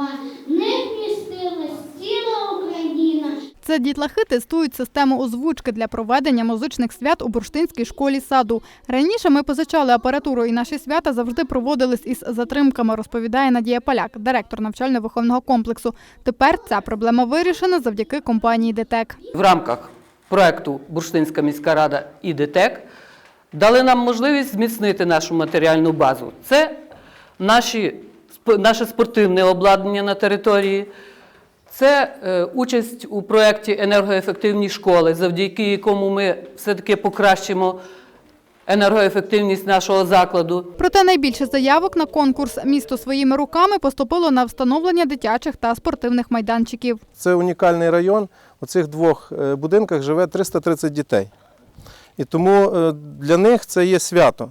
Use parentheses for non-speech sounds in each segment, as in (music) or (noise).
слова не вмістилась ціла Україна. Це дітлахи тестують систему озвучки для проведення музичних свят у бурштинській школі саду. Раніше ми позичали апаратуру, і наші свята завжди проводились із затримками, розповідає Надія Поляк, директор навчально-виховного комплексу. Тепер ця проблема вирішена завдяки компанії ДТЕК. в рамках проекту Бурштинська міська рада і ДТЕК дали нам можливість зміцнити нашу матеріальну базу. Це наші, наше спортивне обладнання на території, це е, участь у проєкті енергоефективні школи, завдяки якому ми все-таки покращимо енергоефективність нашого закладу. Проте найбільше заявок на конкурс Місто своїми руками поступило на встановлення дитячих та спортивних майданчиків. Це унікальний район. У цих двох е, будинках живе 330 дітей. І тому е, для них це є свято.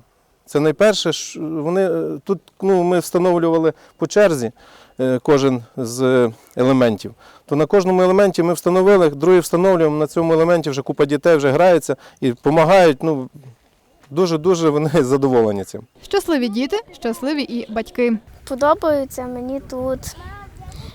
Це найперше, вони е, тут ну, ми встановлювали по черзі е, кожен з елементів. То на кожному елементі ми встановили, другий встановлюємо, на цьому елементі вже купа дітей вже грається і допомагають. Ну, дуже-дуже вони (laughs) задоволені цим. Щасливі діти, щасливі і батьки. Подобаються мені тут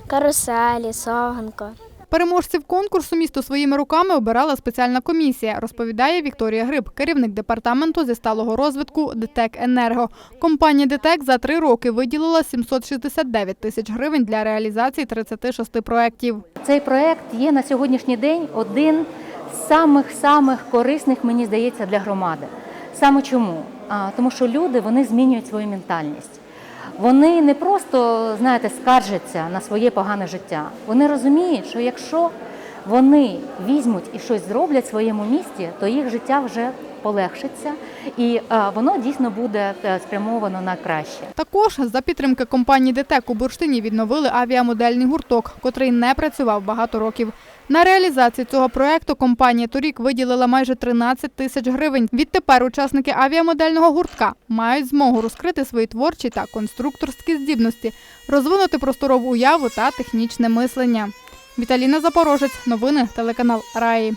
каруселі, саганка. Переможців конкурсу місто своїми руками обирала спеціальна комісія, розповідає Вікторія Гриб, керівник департаменту зі сталого розвитку ДТЕК Енерго. Компанія ДТЕК за три роки виділила 769 тисяч гривень для реалізації 36 проєктів. Цей проект є на сьогоднішній день один з самих-самих корисних, мені здається, для громади. Саме чому? Тому що люди вони змінюють свою ментальність. Вони не просто, знаєте, скаржаться на своє погане життя. Вони розуміють, що якщо вони візьмуть і щось зроблять в своєму місті, то їх життя вже полегшиться, і воно дійсно буде е, спрямовано на краще. Також за підтримки компанії ДТЕК у Бурштині відновили авіамодельний гурток, котрий не працював багато років. На реалізацію цього проекту компанія торік виділила майже 13 тисяч гривень. Відтепер учасники авіамодельного гуртка мають змогу розкрити свої творчі та конструкторські здібності, розвинути просторову уяву та технічне мислення. Віталіна Запорожець, новини телеканал Раї.